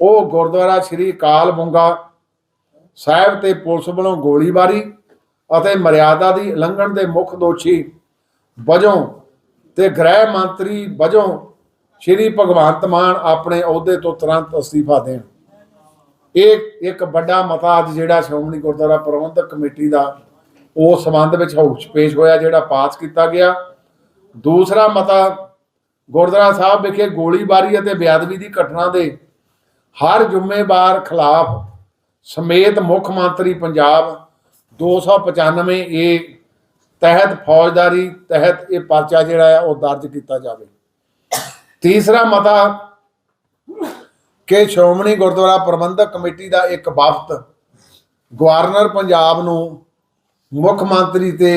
ਉਹ ਗੁਰਦੁਆਰਾ ਸ੍ਰੀ ਕਾਲ ਬੁੰਗਾ ਸਾਹਿਬ ਤੇ ਪੁਲਿਸ ਵੱਲੋਂ ਗੋਲੀਬਾਰੀ ਅਤੇ ਮਰਿਆਦਾ ਦੀ ਉਲੰਘਣ ਦੇ ਮੁੱਖ ਦੋਸ਼ੀ ਵਜੋਂ ਤੇ ਗ੍ਰਹਿ ਮੰਤਰੀ ਵਜੋਂ ਸ੍ਰੀ ਭਗਵੰਤ ਮਾਨ ਆਪਣੇ ਅਹੁਦੇ ਤੋਂ ਤੁਰੰਤ ਅਸਤੀਫਾ ਦੇਣ। ਇਹ ਇੱਕ ਵੱਡਾ ਮਤਾ ਅੱਜ ਜਿਹੜਾ ਸ਼੍ਰੋਮਣੀ ਗੁਰਦੁਆਰਾ ਪ੍ਰਬੰਧਕ ਕਮੇਟੀ ਦਾ ਉਸ ਸੰਬੰਧ ਵਿੱਚ ਹਾਊਸ ਪੇਸ਼ ਹੋਇਆ, ਜਿਹੜਾ ਪਾਸ ਕੀਤਾ ਗਿਆ। ਦੂਸਰਾ ਮਤਾ ਗੁਰਦੁਆਰਾ ਸਾਹਿਬ ਵਿਖੇ ਗੋਲੀਬਾਰੀ ਅਤੇ ਬੇਅਦਬੀ ਦੀ ਘਟਨਾ ਦੇ ਹਰ ਜ਼ਿੰਮੇਵਾਰ ਖਿਲਾਫ ਸਮੇਤ ਮੁੱਖ ਮੰਤਰੀ ਪੰਜਾਬ 295 ਏ ਤਹਿਤ ਫੌਜਦਾਰੀ ਤਹਿਤ ਇਹ ਪਰਚਾ ਜਿਹੜਾ ਆ ਉਹ ਦਰਜ ਕੀਤਾ ਜਾਵੇ। ਤੀਸਰਾ ਮਤਾ ਕਿ ਸ਼੍ਰੋਮਣੀ ਗੁਰਦੁਆਰਾ ਪ੍ਰਬੰਧਕ ਕਮੇਟੀ ਦਾ ਇੱਕ ਵਫਦ ਗਵਰਨਰ ਪੰਜਾਬ ਨੂੰ ਮੁੱਖ ਮੰਤਰੀ ਤੇ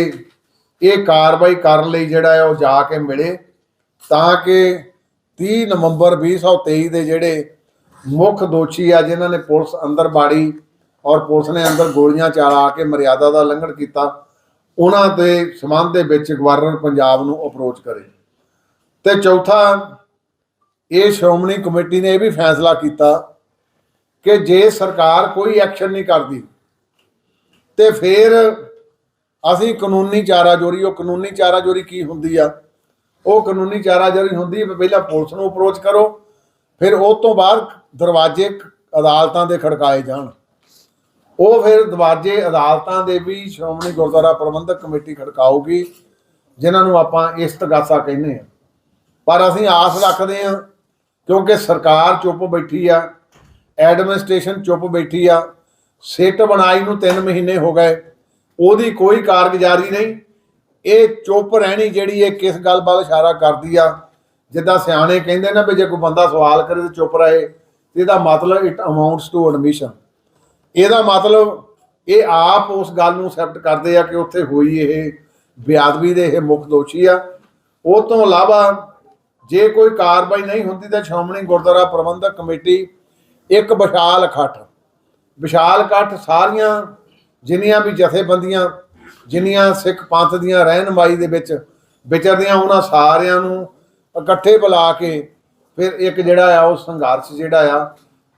ਇਹ ਕਾਰਵਾਈ ਕਰਨ ਲਈ ਜਿਹੜਾ ਹੈ ਉਹ ਜਾ ਕੇ ਮਿਲੇ ਤਾਂ ਕਿ 30 ਨਵੰਬਰ 2023 ਦੇ ਜਿਹੜੇ ਮੁੱਖ ਦੋਸ਼ੀ ਆ ਜਿਨ੍ਹਾਂ ਨੇ ਪੁਲਿਸ ਅੰਦਰ ਬਾੜੀ ਔਰ ਪੁਲਿਸ ਨੇ ਅੰਦਰ ਗੋਲੀਆਂ ਚਲਾ ਕੇ ਮਰਿਆਦਾ ਦਾ ਉਲੰਘਣ ਕੀਤਾ, ਉਹਨਾਂ ਦੇ ਸੰਬੰਧ ਦੇ ਵਿੱਚ ਗਵਰਨਰ ਪੰਜਾਬ ਨੂੰ ਅਪਰੋਚ ਕਰੇ। ਤੇ ਚੌਥਾ, ਇਹ ਸ਼੍ਰੋਮਣੀ ਕਮੇਟੀ ਨੇ ਇਹ ਵੀ ਫੈਸਲਾ ਕੀਤਾ ਕਿ ਜੇ ਸਰਕਾਰ ਕੋਈ ਐਕਸ਼ਨ ਨਹੀਂ ਕਰਦੀ, ਤੇ ਫਿਰ ਅਸੀਂ ਕਾਨੂੰਨੀ ਚਾਰਾਜੋਰੀ, ਉਹ ਕਾਨੂੰਨੀ ਚਾਰਾਜੋਰੀ ਕੀ ਹੁੰਦੀ ਆ? ਉਹ ਕਾਨੂੰਨੀ ਚਾਰਾਜੋਰੀ ਹੁੰਦੀ ਹੈ ਵੀ ਪਹਿਲਾਂ ਪੁਲਿਸ ਨੂੰ ਅਪਰੋਚ ਕਰੋ ਫਿਰ ਉਹ ਤੋਂ ਬਾਅਦ ਦਰਵਾਜ਼ੇ ਅਦਾਲਤਾਂ ਦੇ ਖੜਕਾਏ ਜਾਣ। ਉਹ ਫਿਰ ਦਰਵਾਜ਼ੇ ਅਦਾਲਤਾਂ ਦੇ ਵੀ ਸ਼੍ਰੋਮਣੀ ਗੁਰਦੁਆਰਾ ਪ੍ਰਬੰਧਕ ਕਮੇਟੀ ਖੜਕਾਊਗੀ, ਜਿਨ੍ਹਾਂ ਨੂੰ ਆਪਾਂ ਇਸਤਗਾਸਾ ਕਹਿੰਦੇ ਆ ਪਰ ਅਸੀਂ ਆਸ ਰੱਖਦੇ ਹਾਂ, ਕਿਉਂਕਿ ਸਰਕਾਰ ਚੁੱਪ ਬੈਠੀ ਆ, ਐਡਮਿਨਿਸਟ੍ਰੇਸ਼ਨ ਚੁੱਪ ਬੈਠੀ ਆ, ਸਿੱਟ ਬਣਾਈ ਨੂੰ 3 ਮਹੀਨੇ ਹੋ ਗਏ, ਉਹਦੀ ਕੋਈ ਕਾਰਗੁਜ਼ਾਰੀ ਨਹੀਂ। ਇਹ ਚੁੱਪ ਰਹਿਣੀ ਜਿਹੜੀ ਇਹ ਕਿਸ ਗੱਲ ਵੱਲ ਇਸ਼ਾਰਾ ਕਰਦੀ ਆ ਜਿੱਦਾਂ ਸਿਆਣੇ ਕਹਿੰਦੇ ਨਾ ਵੀ ਜੇ ਕੋਈ ਬੰਦਾ ਸਵਾਲ ਕਰੇ ਤੇ ਚੁੱਪ ਰਹੇ, ਤੇ ਇਹਦਾ ਮਤਲਬ ਇਟ ਅਮਾਉਂਟਸ ਟੂ ਐਡਮਿਸ਼ਨ ਇਹਦਾ ਮਤਲਬ ਇਹ ਆਪ ਉਸ ਗੱਲ ਨੂੰ ਐਕਸੈਪਟ ਕਰਦੇ ਆ ਕਿ ਉੱਥੇ ਹੋਈ ਇਹ ਬੇਅਦਬੀ ਦੇ ਇਹ ਮੁੱਖ ਦੋਸ਼ੀ ਆ। ਉਹ ਤੋਂ ਇਲਾਵਾ ਜੇ ਕੋਈ ਕਾਰਵਾਈ ਨਹੀਂ ਹੁੰਦੀ ਤਾਂ ਸ਼੍ਰੋਮਣੀ ਗੁਰਦੁਆਰਾ ਪ੍ਰਬੰਧਕ ਕਮੇਟੀ ਇੱਕ ਵਿਸ਼ਾਲ ਇਕੱਠ। ਵਿਸ਼ਾਲ ਇਕੱਠ ਸਾਰੀਆਂ ਜਿੰਨੀਆਂ ਵੀ ਜਥੇਬੰਦੀਆਂ, ਜਿੰਨੀਆਂ ਸਿੱਖ ਪੰਥ ਦੀਆਂ ਰਹਿਨਮਾਈ ਦੇ ਵਿੱਚ ਵਿਚਰਦੀਆਂ, ਉਹਨਾਂ ਸਾਰਿਆਂ ਨੂੰ ਇਕੱਠੇ ਬੁਲਾ ਕੇ ਫਿਰ ਇੱਕ ਜਿਹੜਾ ਆ ਉਹ ਸੰਘਰਸ਼ ਜਿਹੜਾ ਆ,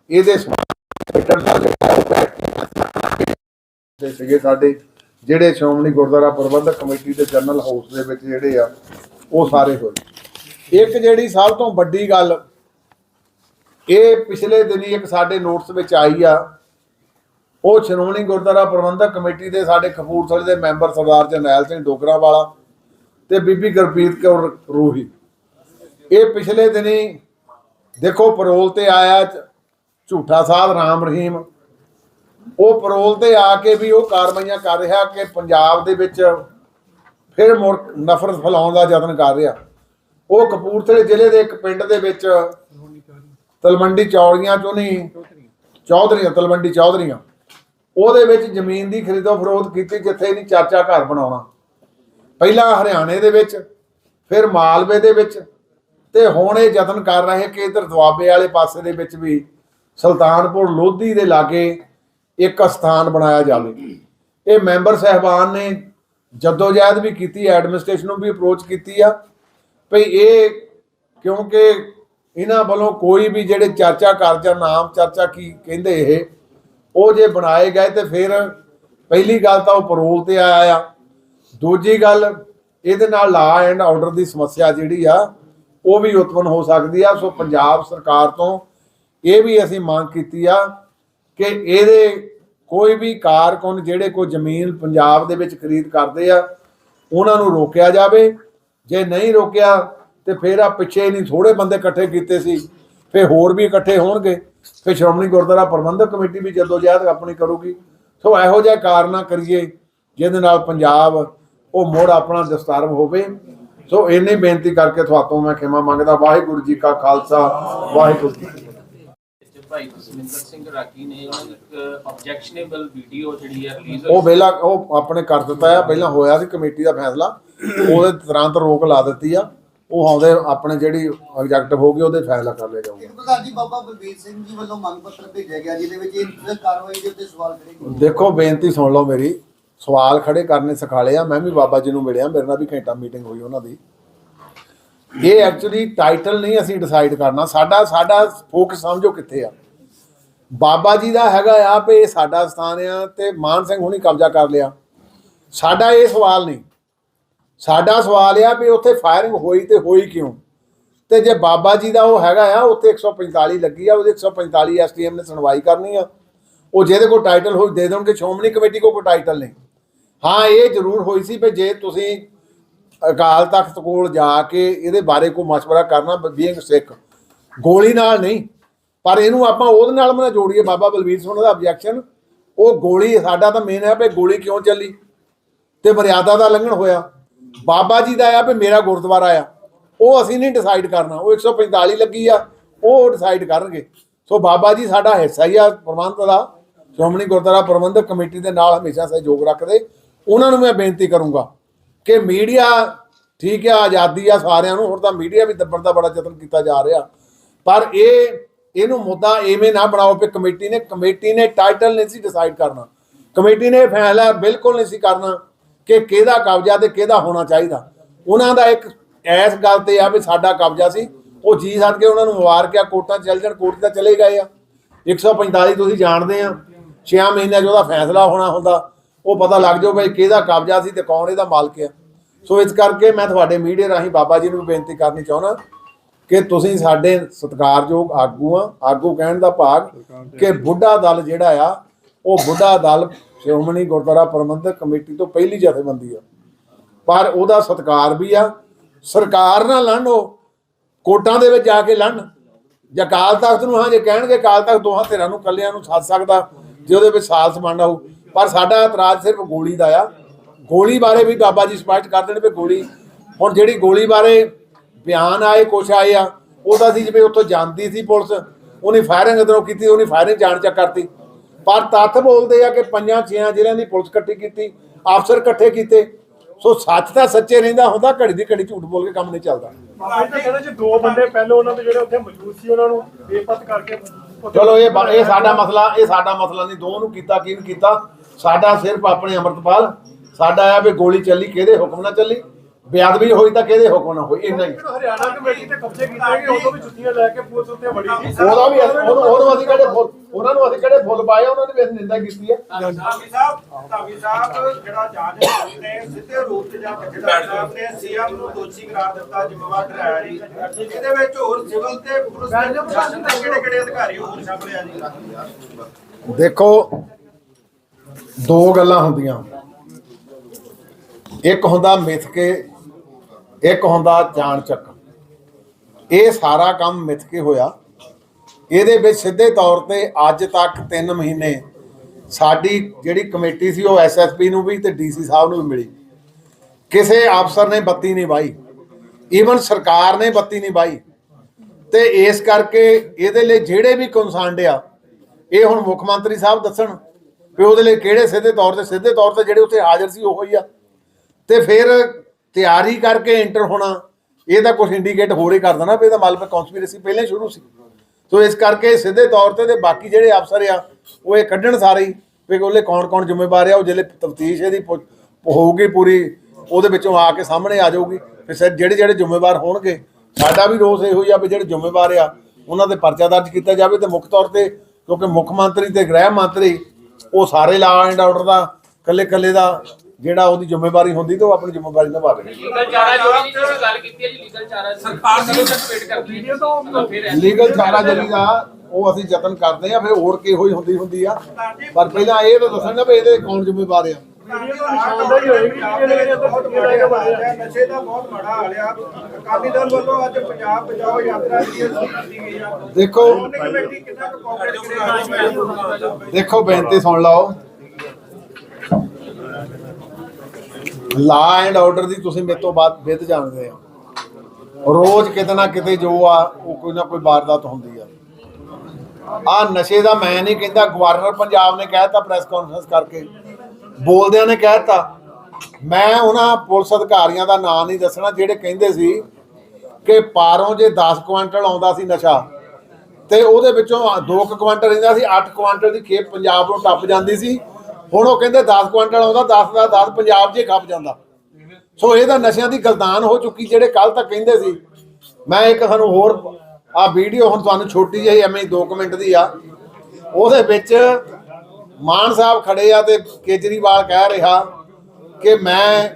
ਇਹਦੇ ਸਮਾਪਤ ਸੀਗੇ ਸਾਡੇ, ਜਿਹੜੇ ਸ਼੍ਰੋਮਣੀ ਗੁਰਦੁਆਰਾ ਪ੍ਰਬੰਧਕ ਕਮੇਟੀ ਦੇ ਜਨਰਲ ਹਾਊਸ ਦੇ ਵਿੱਚ ਜਿਹੜੇ ਆ, ਉਹ ਸਾਰੇ ਹੋਏ। ਇੱਕ ਜਿਹੜੀ ਸਭ ਤੋਂ ਵੱਡੀ ਗੱਲ, ਇਹ ਪਿਛਲੇ ਦਿਨੀ ਇੱਕ ਸਾਡੇ ਨੋਟਸ ਵਿੱਚ ਆਈ ਆ, ਉਹ ਸ਼੍ਰੋਮਣੀ ਗੁਰਦੁਆਰਾ ਪ੍ਰਬੰਧਕ ਕਮੇਟੀ ਦੇ ਸਾਡੇ ਕਪੂਰਥਲੇ ਦੇ ਮੈਂਬਰ ਸਰਦਾਰ ਜਰਨੈਲ ਸਿੰਘ ਡੋਗਰਾ ਵਾਲਾ ਤੇ ਬੀਬੀ ਗੁਰਪ੍ਰੀਤ ਕੌਰ ਰੂਹੀ। ਇਹ ਪਿਛਲੇ ਦਿਨੀ ਦੇਖੋ ਪਰੋਲ ਤੇ ਆਇਆ ਝ- ਝੂਠਾ ਸਾਹਿਬ ਰਾਮ ਰਹੀਮ। ਉਹ ਪਰੋਲ ਤੇ ਆ ਕੇ ਵੀ ਉਹ ਕਾਰਵਾਈਆਂ ਕਰ ਰਿਹਾ ਕਿ ਪੰਜਾਬ ਦੇ ਵਿੱਚ ਫਿਰ ਮੁੜ ਨਫ਼ਰਤ ਫੈਲਾਉਣ ਦਾ ਯਤਨ ਕਰ ਰਿਹਾ। ਉਹ ਕਪੂਰਥਲੇ ਜ਼ਿਲ੍ਹੇ ਦੇ ਇੱਕ ਪਿੰਡ ਦੇ ਵਿੱਚ ਤਲਵੰਡੀ ਚੌੜੀਆਂ ਚੋਂ ਨਹੀਂ, ਚੌਧਰੀਆਂ, ਤਲਵੰਡੀ ਚੌਧਰੀਆਂ। ਉਹਦੇ ਵਿੱਚ ਜ਼ਮੀਨ ਦੀ ਖਰੀਦੋ ਫਰੋਖਤ ਕੀਤੀ ਜਿੱਥੇ ਨਹੀਂ ਚਾਚਾ ਘਰ ਬਣਾਉਣਾ। ਪਹਿਲਾਂ ਹਰਿਆਣੇ ਦੇ ਵਿੱਚ, ਫਿਰ ਮਾਲਵੇ ਦੇ ਵਿੱਚ ਤੇ ਹੁਣ ਇਹ ਯਤਨ ਕਰ ਰਹੇ ਕਿ ਇਧਰ ਦੁਆਬੇ ਵਾਲੇ ਪਾਸੇ ਦੇ ਵਿੱਚ ਵੀ ਸੁਲਤਾਨਪੁਰ ਲੋਧੀ ਦੇ ਲਾਗੇ ਇੱਕ ਸਥਾਨ ਬਣਾਇਆ ਜਾਵੇ। ਇਹ ਮੈਂਬਰ ਸਹਿਬਾਨ ਨੇ ਜਦੋਜਹਿਦ ਵੀ ਕੀਤੀ, ਐਡਮਿਨਿਸਟ੍ਰੇਸ਼ਨ ਨੂੰ ਵੀ ਅਪਰੋਚ ਕੀਤੀ ਆ। ਭਈ ਇਹ ਕਿਉਂਕਿ ਇਹਨਾਂ ਵੱਲੋਂ ਕੋਈ ਵੀ ਜਿਹੜੇ ਚਰਚਾ ਕਰ ਜਾਂ ਨਾਮ ਚਰਚਾ ਕੀ ਕਹਿੰਦੇ ਇਹ, ਉਹ ਜੇ ਬਣਾਏ ਗਏ ਤੇ ਫਿਰ ਪਹਿਲੀ ਗੱਲ ਤਾਂ ਉਹ ਪਰੋਲ ਤੇ ਆਇਆ ਆ। ਦੂਜੀ ਗੱਲ, ਇਹਦੇ ਨਾਲ ਲਾ ਐਂਡ ਆਰਡਰ ਦੀ ਸਮੱਸਿਆ ਜਿਹੜੀ ਆ ਉਹ ਵੀ ਉਤਪਨ ਹੋ ਸਕਦੀ ਆ। ਸੋ ਪੰਜਾਬ ਸਰਕਾਰ ਤੋਂ ਇਹ ਵੀ ਅਸੀਂ ਮੰਗ ਕੀਤੀ ਆ ਕਿ ਇਹਦੇ ਕੋਈ ਵੀ ਕਾਰਕੁਨ ਜਿਹੜੇ ਕੋਈ ਜ਼ਮੀਨ ਪੰਜਾਬ ਦੇ ਵਿੱਚ ਖਰੀਦ ਕਰਦੇ ਆ, ਉਹਨਾਂ ਨੂੰ ਰੋਕਿਆ ਜਾਵੇ। ਜੇ ਨਹੀਂ ਰੋਕਿਆ ਤੇ ਫਿਰ ਆ ਪਿੱਛੇ ਨਹੀਂ ਥੋੜੇ ਬੰਦੇ ਇਕੱਠੇ ਕੀਤੇ ਸੀ, ਫਿਰ ਹੋਰ ਵੀ ਇਕੱਠੇ ਹੋਣਗੇ। ਫਿਰ ਸ਼੍ਰੋਮਣੀ ਗੁਰਦੁਆਰਾ ਪ੍ਰਬੰਧਕ ਕਮੇਟੀ ਵੀ ਜਦੋਂ ਜਹਿਦ ਆਪਣੀ ਕਰੂਗੀ। ਸੋ ਇਹੋ ਜਿਹਾ ਕਾਰਨਾ ਕਰੀਏ, ਜਿਹਦੇ ਨਾਲ ਪੰਜਾਬ ਉਹ ਮੋੜ ਆਪਣਾ ਦਸਤਾਰਵ ਹੋਵੇ। ਸੋ ਇੰਨੀ ਬੇਨਤੀ ਕਰਕੇ ਤੁਹਾਤੋਂ ਮੈਂ ਖਿਮਾ ਮੰਗਦਾ ਵਾਹਿਗੁਰੂ ਜੀ ਕਾ ਖਾਲਸਾ ਵਾਹਿਗੁਰੂ ਜੀ ਕੀ ਫਤਿਹ। ਤੇ ਭਾਈ ਸੁਮਿੰਦਰ ਸਿੰਘ ਰਾਗੀ ਨੇ ਇੱਕ ਆਬਜੈਕਸ਼ਨੇਬਲ ਵੀਡੀਓ ਜਿਹੜੀ ਹੈ ਰਿਲੀਜ਼ ਉਹ ਵੇਲਾ ਉਹ ਆਪਣੇ ਕਰ ਦਿੱਤਾ ਆ ਪਹਿਲਾਂ ਹੋਇਆ ਸੀ ਕਮੇਟੀ ਦਾ ਫੈਸਲਾ ਉਹਦੇ ਤੁਰੰਤ ਰੋਕ ਲਾ ਦਿੱਤੀ ਆ ਉਹ ਆਉਂਦੇ ਆਪਣੇ ਜਿਹੜੀ ਆਬਜੈਕਟਿਵ ਹੋਗੀ ਉਹਦੇ ਫੈਸਲਾ ਕਰ ਲਿਆ ਜਾਊਗਾ। ਪ੍ਰਧਾਨ ਜੀ ਬਾਬਾ ਬਲਬੀਰ ਸਿੰਘ ਜੀ ਵੱਲੋਂ ਮੰਗ ਪੱਤਰ ਭੇਜਿਆ ਗਿਆ ਜਿਹਦੇ ਵਿੱਚ ਇਹ ਕਾਰਵਾਈ ਦੇ ਉੱਤੇ ਸਵਾਲ ਖੜੇ ਦੇਖੋ ਬੇਨਤੀ ਸੁਣ ਲਓ ਮੇਰੀ ਸਵਾਲ ਖੜੇ ਕਰਨੇ ਸਿਖਾਲੇ ਆ, ਮੈਂ ਵੀ ਬਾਬਾ ਜੀ ਨੂੰ ਮਿਲਿਆ, ਮੇਰੇ ਨਾਲ ਵੀ ਘੰਟਾ ਮੀਟਿੰਗ ਹੋਈ ਉਹਨਾਂ ਦੀ। ਇਹ ਐਕਚੁਅਲੀ ਟਾਈਟਲ ਨਹੀਂ ਅਸੀਂ ਡਿਸਾਈਡ ਕਰਨਾ, ਸਾਡਾ ਸਾਡਾ ਫੋਕਸ ਸਮਝੋ ਕਿੱਥੇ ਆ। ਬਾਬਾ ਜੀ ਦਾ ਹੈਗਾ ਆ ਵੀ ਇਹ ਸਾਡਾ ਸਥਾਨ ਆ ਤੇ ਮਾਨ ਸਿੰਘ ਹੁਣੀ ਕਬਜ਼ਾ ਕਰ ਲਿਆ। ਸਾਡਾ ਇਹ ਸਵਾਲ ਨਹੀਂ। ਸਾਡਾ ਸਵਾਲ ਆ ਵੀ ਉੱਥੇ ਫਾਇਰਿੰਗ ਹੋਈ ਤੇ ਹੋਈ ਕਿਉਂ? ਤੇ ਜੇ ਬਾਬਾ ਜੀ ਦਾ ਉਹ ਹੈਗਾ ਆ, ਉੱਥੇ 145 ਲੱਗੀ ਆ, ਉਹਦੇ 145 ਐਸਟੀਐਮ ਨੇ ਸੁਣਵਾਈ ਕਰਨੀ ਆ। ਉਹ ਜਿਹਦੇ ਕੋਲ ਟਾਈਟਲ ਹੋਈ, ਦੇ ਦੇਣਗੇ, ਸ਼੍ਰੋਮਣੀ ਕਮੇਟੀ ਕੋਲ ਕੋਈ ਟਾਈਟਲ ਨਹੀਂ। ਹਾਂ, ਇਹ ਜ਼ਰੂਰ ਹੋਈ ਸੀ ਵੀ ਜੇ ਤੁਸੀਂ ਅਕਾਲ ਤਖਤ ਕੋਲ ਜਾ ਕੇ ਇਹਦੇ ਬਾਰੇ ਕੋਈ ਮਸ਼ਵਰਾ ਕਰਨਾ ਬੀਇੰਗ ਸਿੱਖ, ਗੋਲੀ ਨਾਲ ਨਹੀਂ, ਪਰ ਇਹਨੂੰ ਆਪਾਂ ਉਹਦੇ ਨਾਲ ਮਨਾ ਜੋੜੀਏ, ਬਾਬਾ ਬਲਵੀਰ ਸਿੰਘ ਦਾ ਆਬਜੈਕਸ਼ਨ ਉਹ ਗੋਲੀ, ਸਾਡਾ ਤਾਂ ਮੇਨ ਹੈ ਵੀ ਗੋਲੀ ਕਿਉਂ ਚੱਲੀ? ਤੇ ਮਰਿਆਦਾ ਦਾ ਲੰਘਣ ਹੋਇਆ। ਬਾਬਾ ਜੀ ਦਾ ਆ ਵੀ ਮੇਰਾ ਗੁਰਦੁਆਰਾ ਆ, ਉਹ ਅਸੀਂ ਨਹੀਂ ਡਿਸਾਈਡ ਕਰਨਾ, ਉਹ 145 ਲੱਗੀ ਆ, ਉਹ ਡਿਸਾਈਡ ਕਰਨਗੇ। ਸੋ ਬਾਬਾ ਜੀ ਸਾਡਾ ਹਿੱਸਾ ਹੀ ਆ ਪ੍ਰਬੰਧ ਦਾ, ਸ਼੍ਰੋਮਣੀ ਗੁਰਦੁਆਰਾ ਪ੍ਰਬੰਧਕ ਕਮੇਟੀ ਦੇ ਨਾਲ ਹਮੇਸ਼ਾ ਸਹਿਯੋਗ ਰੱਖਦੇ। ਉਹਨਾਂ ਨੂੰ ਮੈਂ ਬੇਨਤੀ ਕਰੂੰਗਾ ਕਿ ਮੀਡੀਆ ਠੀਕ ਆ, ਆਜ਼ਾਦੀ ਆ ਸਾਰਿਆਂ ਨੂੰ ਹੁਣ ਤਾਂ ਮੀਡੀਆ ਵੀ ਦੱਬਣ ਦਾ ਬੜਾ ਯਤਨ ਕੀਤਾ ਜਾ ਰਿਹਾ। ਪਰ ਇਹ, ਇਹਨੂੰ ਮੁੱਦਾ ਐਵੇਂ ਨਾ ਬਣਾਓ ਕਿ ਕਮੇਟੀ ਨੇ ਕਮੇਟੀ ਨੇ ਟਾਈਟਲ ਨਹੀਂ ਸੀ ਡਿਸਾਈਡ ਕਰਨਾ। ਕਮੇਟੀ ਨੇ ਇਹ ਫੈਸਲਾ ਬਿਲਕੁਲ ਨਹੀਂ ਸੀ ਕਰਨਾ ਕਿ ਕਿਹਦਾ ਕਬਜ਼ਾ ਤੇ ਕਿਹਦਾ ਹੋਣਾ ਚਾਹੀਦਾ। ਉਹਨਾਂ ਦਾ ਇੱਕ ਐਸ ਗੱਲ ਤੇ ਆ ਵੀ ਸਾਡਾ ਕਬਜ਼ਾ ਸੀ। ਉਹ ਜੀ ਸੱਦ ਕੇ ਉਹਨਾਂ ਨੂੰ ਮੁਬਾਰਕ ਆ ਕੋਰਟਾਂ 'ਚ ਚੱਲ ਜਾਣ, ਕੋਰਟ ਤਾਂ ਚਲੇ ਗਏ ਆ। 145 ਤੁਸੀਂ ਜਾਣਦੇ ਆ 6 ਮਹੀਨਿਆਂ 'ਚ ਉਹਦਾ ਫੈਸਲਾ ਹੋਣਾ ਹੁੰਦਾ। ਉਹ ਪਤਾ ਲੱਗ ਜਾਓ ਬਈ ਕਿਹਦਾ ਕਬਜ਼ਾ ਸੀ ਤੇ ਕੌਣ ਇਹਦਾ ਮਾਲਕ ਆ। ਸੋ ਇਸ ਕਰਕੇ ਮੈਂ ਤੁਹਾਡੇ ਮੀਡੀਆ ਰਾਹੀਂ ਬਾਬਾ ਜੀ ਨੂੰ ਬੇਨਤੀ ਕਰਨੀ ਚਾਹੁੰਦਾ ਕਿ ਤੁਸੀਂ ਸਾਡੇ ਸਤਿਕਾਰਯੋਗ ਆਗੂ ਆ। ਆਗੂ ਕਹਿਣ ਦਾ ਭਾਗ ਕਿ ਬੁੱਢਾ ਦਲ ਜਿਹੜਾ ਆ, ਉਹ ਬੁੱਢਾ ਦਲ ਸ਼੍ਰੋਮਣੀ ਗੁਰਦੁਆਰਾ ਪ੍ਰਬੰਧਕ ਕਮੇਟੀ ਤੋਂ ਪਹਿਲੀ ਜਥੇਬੰਦੀ ਆ। ਪਰ ਉਹਦਾ ਸਤਿਕਾਰ ਵੀ ਆ। ਸਰਕਾਰ ਨਾਲ ਲੜਨ ਉਹ ਕੋਰਟਾਂ ਦੇ ਵਿੱਚ ਜਾ ਕੇ ਲੜਨ। ਜਾਂ ਅਕਾਲ ਤਖਤ ਨੂੰ, ਹਾਂ, ਜੇ ਕਹਿਣਗੇ ਅਕਾਲ ਤਖਤ ਦੋਹਾਂ ਧਿਰਾਂ ਨੂੰ, ਕੱਲਿਆਂ ਨੂੰ ਸੱਦ ਸਕਦਾ, ਜੇ ਉਹਦੇ ਵਿੱਚ ਸਾਲ ਸਮਾਨਾ ਹੋ ਪਰ ਸਾਡਾ ਇਤਰਾਜ਼ ਸਿਰਫ ਗੋਲੀ ਦਾ ਆ। ਗੋਲੀ ਬਾਰੇ ਵੀ ਬਾਬਾ ਜੀ ਸਪਸ਼ਟ ਕਰ ਦੇਣ ਵੀ ਗੋਲੀ ਹੁਣ ਜਿਹੜੀ ਗੋਲੀ ਬਾਰੇ ਬਿਆਨ ਆਏ ਕੁਛ ਆਏ ਆ ਉਹਦਾ ਸੀ ਜਿਵੇਂ ਉੱਥੋਂ ਜਾਂਦੀ ਸੀ ਪੁਲਿਸ ਉਹਨੇ ਫਾਇਰਿੰਗ ਅਦਰੋਂ ਕੀਤੀ ਉਹਨੇ ਫਾਇਰਿੰਗ ਜਾਣ ਚੱਕ ਕਰਤੀ। ਪਰ ਤੱਥ ਬੋਲਦੇ ਆ ਕਿ ਪੰਜਾਂ ਛੇਆਂ ਜ਼ਿਲ੍ਹਿਆਂ ਦੀ ਪੁਲਿਸ ਇਕੱਠੀ ਕੀਤੀ ਅਫਸਰ ਇਕੱਠੇ ਕੀਤੇ। ਸੋ ਸੱਚ ਤਾਂ ਸੱਚੇ ਰਹਿੰਦਾ ਹੁੰਦਾ ਘੜੀ ਦੀ ਘੜੀ ਝੂਠ ਬੋਲ ਕੇ ਕੰਮ ਨਹੀਂ ਚੱਲਦਾ। ਬਾਬਾ ਜੀ ਤਾਂ ਕਹਿੰਦੇ ਜੀ ਦੋ ਬੰਦੇ ਪਹਿਲੇ ਉਹਨਾਂ ਦੇ ਜਿਹੜੇ ਉੱਥੇ ਮੌਜੂਦ ਸੀ ਉਹਨਾਂ ਨੂੰ ਬੇਪਤ ਕਰਕੇ ਉੱਥੇ- ਚਲੋ ਇਹ ਸਾਡਾ ਮਸਲਾ ਇਹ ਸਾਡਾ ਮਸਲਾ ਨਹੀਂ ਦੋ ਨੂੰ ਕੀਤਾ ਕੀ ਕੀਤਾ? ਸਾਡਾ ਸਿਰਫ ਆਪਣੇ ਅੰਮ੍ਰਿਤਪਾਲ ਸਾਡਾ ਆ ਵੀ ਗੋਲੀ ਚੱਲੀ ਕਿਹਦੇ ਹੁਕਮ ਨਾਲ ਚੱਲੀ? ਬੇਅਦਬੀ ਹੋਈ ਤਾਂ ਕਿਹਦੇ ਹੁਕਮ ਨਾਲ ਹੋਈ? ਇੰਨਾ ਹੀ। ਹਰਿਆਣਾ ਕਮੇਟੀ ਤੇ ਕਬਜ਼ੇ ਕੀਤੇ ਗਏ ਉਦੋਂ ਵੀ ਜੁੱਤੀਆਂ ਲੈ ਕੇ ਪੁਲਿਸ ਉੱਤੇ ਵੜੀ ਸੀ। ਉਹਦਾ ਵੀ ਅਸੀਂ- ਉਹਨੂੰ ਉਹਨੂੰ ਅਸੀਂ ਕਿਹੜੇ ਫੁੱਲ ਉਹਨਾਂ ਨੂੰ ਅਸੀਂ ਕਿਹੜੇ ਫੁੱਲ ਪਾਏ ਆ, ਉਹਨਾਂ ਨੇ ਵੀ ਅਸੀਂ ਨਿੰਦਾ ਕੀਤੀ ਹੈ ਧਾਮੀ ਸਾਹਿਬ ਧਾਮੀ ਸਾਹਿਬ ਜਿਹੜਾ ਜਾਂਚ ਏਜੰਸੀ ਨੇ ਸਿੱਧੇ ਰੂਪ ਤੇ ਜਾਂ ਜਥੇਦਾਰ ਸਾਹਿਬ ਨੇ ਸੀਐਮ ਨੂੰ ਦੋਸ਼ੀ ਕਰਾਰ ਦਿੱਤਾ ਜ਼ਿੰਮੇਵਾਰ ਠਹਿਰਾਇਆ ਜੀ। ਇਹਦੇ ਵਿੱਚ ਹੋਰ ਸਿਵਲ ਤੇ ਪੁਲਿਸ ਦੇ ਪ੍ਰਸ਼ਾਸਨ ਦੇ ਕਿਹੜੇ ਕਿਹੜੇ ਅਧਿਕਾਰੀ ਹੋਰ ਸ਼ਾਮਲ ਆ ਜੀ? ਦੇਖੋ ਦੋ ਗੱਲਾਂ ਹੁੰਦੀਆਂ। ਇੱਕ ਹੁੰਦਾ ਮਿੱਥ ਕੇ, ਇੱਕ ਹੁੰਦਾ ਜਾਣ ਚੱਕ। ਇਹ ਸਾਰਾ ਕੰਮ ਮਿੱਥ ਕੇ ਹੋਇਆ। ਇਹਦੇ ਵਿੱਚ ਸਿੱਧੇ ਤੌਰ ਤੇ ਅੱਜ ਤੱਕ 3 ਮਹੀਨੇ ਸਾਡੀ ਜਿਹੜੀ ਕਮੇਟੀ ਸੀ, ਉਹ ਐਸਐਸਪੀ ਨੂੰ ਵੀ ਤੇ ਡੀਸੀ ਸਾਹਿਬ ਨੂੰ ਵੀ ਮਿਲੀ। ਕਿਸੇ ਅਫਸਰ ਨੇ ਬੱਤੀ ਨਹੀਂ ਬਾਈ। ਈਵਨ ਸਰਕਾਰ ਨੇ ਬੱਤੀ ਨਹੀਂ ਬਾਈ। ਤੇ ਇਸ ਕਰਕੇ ਇਹਦੇ ਲਈ ਜਿਹੜੇ ਵੀ ਕੰਸਰਨਡ ਆ, ਇਹ ਹੁਣ ਮੁੱਖ ਮੰਤਰੀ ਸਾਹਿਬ ਦੱਸਣ। ਵੀ ਉਹਦੇ ਲਈ ਕਿਹੜੇ ਸਿੱਧੇ ਤੌਰ ਤੇ, ਸਿੱਧੇ ਤੌਰ ਤੇ ਜਿਹੜੇ ਉੱਥੇ ਹਾਜ਼ਰ ਸੀ ਉਹ ਹੀ ਆ। ਤੇ ਫਿਰ ਤਿਆਰੀ ਕਰਕੇ ਐਂਟਰ ਹੋਣਾ, ਇਹ ਤਾਂ ਕੁਝ ਇੰਡੀਕੇਟ ਹੋਰ ਹੀ ਕਰ ਦੇਣਾ ਵੀ ਇਹਦਾ ਮਤਲਬ ਕਨਸਪੀਰੇਸੀ ਪਹਿਲਾਂ ਹੀ ਸ਼ੁਰੂ ਸੀ। ਸੋ ਇਸ ਕਰਕੇ ਸਿੱਧੇ ਤੌਰ ਤੇ ਤੇ ਬਾਕੀ ਜਿਹੜੇ ਅਫਸਰ ਆ, ਉਹ ਇਹ ਕੱਢਣ ਸਾਰੇ ਹੀ ਵੀ ਉਹਲੇ ਕੌਣ ਕੌਣ ਜ਼ਿੰਮੇਵਾਰ ਆ, ਉਹ ਜਿਹੜੇ ਤਫਤੀਸ਼ ਇਹਦੀ ਪੁ- ਹੋਊਗੀ ਪੂਰੀ, ਉਹਦੇ ਵਿੱਚੋਂ ਆ ਕੇ ਸਾਹਮਣੇ ਆ ਜਾਊਗੀ। ਫਿਰ ਸਰ ਜਿਹੜੇ ਜਿਹੜੇ ਜ਼ਿੰਮੇਵਾਰ ਹੋਣਗੇ, ਸਾਡਾ ਵੀ ਰੋਸ ਇਹੋ ਹੀ ਆ ਵੀ ਜਿਹੜੇ ਜ਼ਿੰਮੇਵਾਰ ਆ, ਉਹਨਾਂ ਤੇ ਪਰਚਾ ਦਰਜ ਕੀਤਾ ਜਾਵੇ ਤੇ ਮੁੱਖ ਤੌਰ ਤੇ, ਕਿਉਂਕਿ ਮੁੱਖ ਮੰਤਰੀ ਤੇ ਗ੍ਰਹਿ ਮੰਤਰੀ ਉਹ ਸਾਰੇ ਲਾ ਐਂਡ ਆਰਡਰ ਦਾ ਕੱਲੇ ਕੱਲੇ ਦਾ ਜਿਹੜਾ ਉਹਦੀ ਜ਼ਿੰਮੇਵਾਰੀ ਹੁੰਦੀ ਤੇ ਉਹ ਆਪਣੀ ਜ਼ਿੰਮੇਵਾਰੀ ਨਿਭਾਵੇ ਲੀਗਲ ਚਾਰਾ ਜੋੜੀ ਦੀ ਤੁਸੀਂ ਗੱਲ ਕੀਤੀ ਹੈ ਜੀ ਲੀਗਲ ਚਾਰਾ ਸਰਕਾਰ ਦੀ ਵੇਟ ਕਰਦੀ ਵੀਡੀਓ ਤੋਂ ਫਿਰ ਲੀਗਲ ਚਾਰਾ ਜਰੀ ਦਾ ਉਹ ਅਸੀਂ ਯਤਨ ਕਰਦੇ ਆ ਫਿਰ ਹੋਰ ਕੀ ਹੋਈ ਹੁੰਦੀ ਹੁੰਦੀ ਆ। ਪਰ ਪਹਿਲਾਂ ਇਹ ਤਾਂ ਦੱਸਣ ਵੀ ਇਹਦੇ ਕੌਣ ਜ਼ਿੰਮੇਵਾਰ ਆ। ਵੀਡੀਓ ਤੋਂ ਨਿਸ਼ਾਨਦਾਹੀ ਹੋਏਗੀ ਕਿ ਜਿਹੜੇ ਜਿਹੜੇ ਉੱਥੇ ਬਹੁਤ ਜੁੱਤੀਆਂ ਲੈ ਕੇ ਵੜੇ ਆ ਨਸ਼ੇ ਦਾ ਬਹੁਤ ਮਾੜਾ ਹਾਲ ਆ। ਅਕਾਲੀ ਦਲ ਵੱਲੋਂ ਅੱਜ ਪੰਜਾਬ ਬਚਾਓ ਯਾਤਰਾ ਦੀ ਸ਼ੁਰੂ ਕੀਤੀ ਗਈ ਆ। ਦੇਖੋ। ਦੇਖੋ ਬੇਨਤੀ ਸੁਣ ਲਓ। ਲਾ ਐਂਡ ਆਰਡਰ ਦੀ ਤੁਸੀਂ ਮੇਰੇ ਤੋਂ ਬਾਅਦ ਵਿਦ ਜਾਣਦੇ ਆ ਰੋਜ਼ ਕਿਤੇ ਨਾ ਕਿਤੇ ਜੋ ਆ ਉਹ ਕੋਈ ਨਾ ਕੋਈ ਵਾਰਦਾਤ ਹੁੰਦੀ ਆ। ਆ ਨਸ਼ੇ ਦਾ ਮੈਂ ਨਹੀਂ ਕਹਿੰਦਾ ਗਵਰਨਰ ਪੰਜਾਬ ਨੇ ਕਹਿਤਾ ਪ੍ਰੈਸ ਕਾਨਫਰੰਸ ਕਰਕੇ। ਬੋਲਦਿਆਂ ਨੇ ਕਹਿਤਾ ਮੈਂ ਉਹਨਾਂ ਪੁਲਿਸ ਅਧਿਕਾਰੀਆਂ ਦਾ ਨਾਂ ਨਹੀਂ ਦੱਸਣਾ, ਜਿਹੜੇ ਕਹਿੰਦੇ ਸੀ ਕਿ ਪਾਰੋਂ ਜੇ 10 ਕੁਆਂਟਲ ਆਉਂਦਾ ਸੀ ਨਸ਼ਾ, ਤੇ ਉਹਦੇ ਵਿੱਚੋਂ 2 ਕੁਇੰਟਲ ਰਹਿੰਦਾ ਸੀ 8 ਕੁਆਂਟਲ ਦੀ ਖੇਪ ਪੰਜਾਬ ਨੂੰ ਟੱਪ ਜਾਂਦੀ ਸੀ। ਹੁਣ ਉਹ ਕਹਿੰਦੇ 10 ਕੁਇੰਟਲ ਆਉਂਦਾ 10 ਦਾ 10 ਪੰਜਾਬ 'ਚ ਖੱਪ ਜਾਂਦਾ। ਸੋ ਇਹ ਤਾਂ ਨਸ਼ਿਆਂ ਦੀ ਗਲਦਾਨ ਹੋ ਚੁੱਕੀ, ਜਿਹੜੇ ਕੱਲ ਤੱਕ ਕਹਿੰਦੇ ਸੀ। ਮੈਂ ਇੱਕ ਸਾਨੂੰ ਹੋਰ ਆ ਵੀਡੀਓ ਹੁਣ ਤੁਹਾਨੂੰ ਛੋਟੀ ਜਿਹੀ, ਐਵੇਂ 2 ਮਿੰਟ ਦੀ ਆ। ਉਹਦੇ ਵਿੱਚ ਮਾਨ ਸਾਹਿਬ ਖੜੇ ਆ ਤੇ ਕੇਜਰੀਵਾਲ ਕਹਿ ਰਿਹਾ ਕਿ ਮੈਂ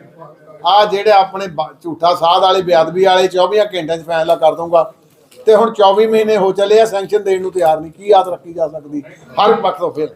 ਆ ਜਿਹੜੇ ਆਪਣੇ ਝੂਠਾ ਸਾਧ ਵਾਲੇ, ਬੇਅਦਬੀ ਵਾਲੇ 24 ਘੰਟਿਆਂ 'ਚ ਫੈਸਲਾ ਕਰ ਦੂੰਗਾ ਤੇ ਹੁਣ 24 ਮਹੀਨੇ ਹੋ ਚੱਲੇ ਆ ਸੈਂਕਸ਼ਨ ਦੇਣ ਨੂੰ ਤਿਆਰ ਨਹੀਂ। ਕੀ ਆਸ ਰੱਖੀ ਜਾ ਸਕਦੀ? ਹਰ ਪੱਖ ਤੋਂ ਫਿਰ।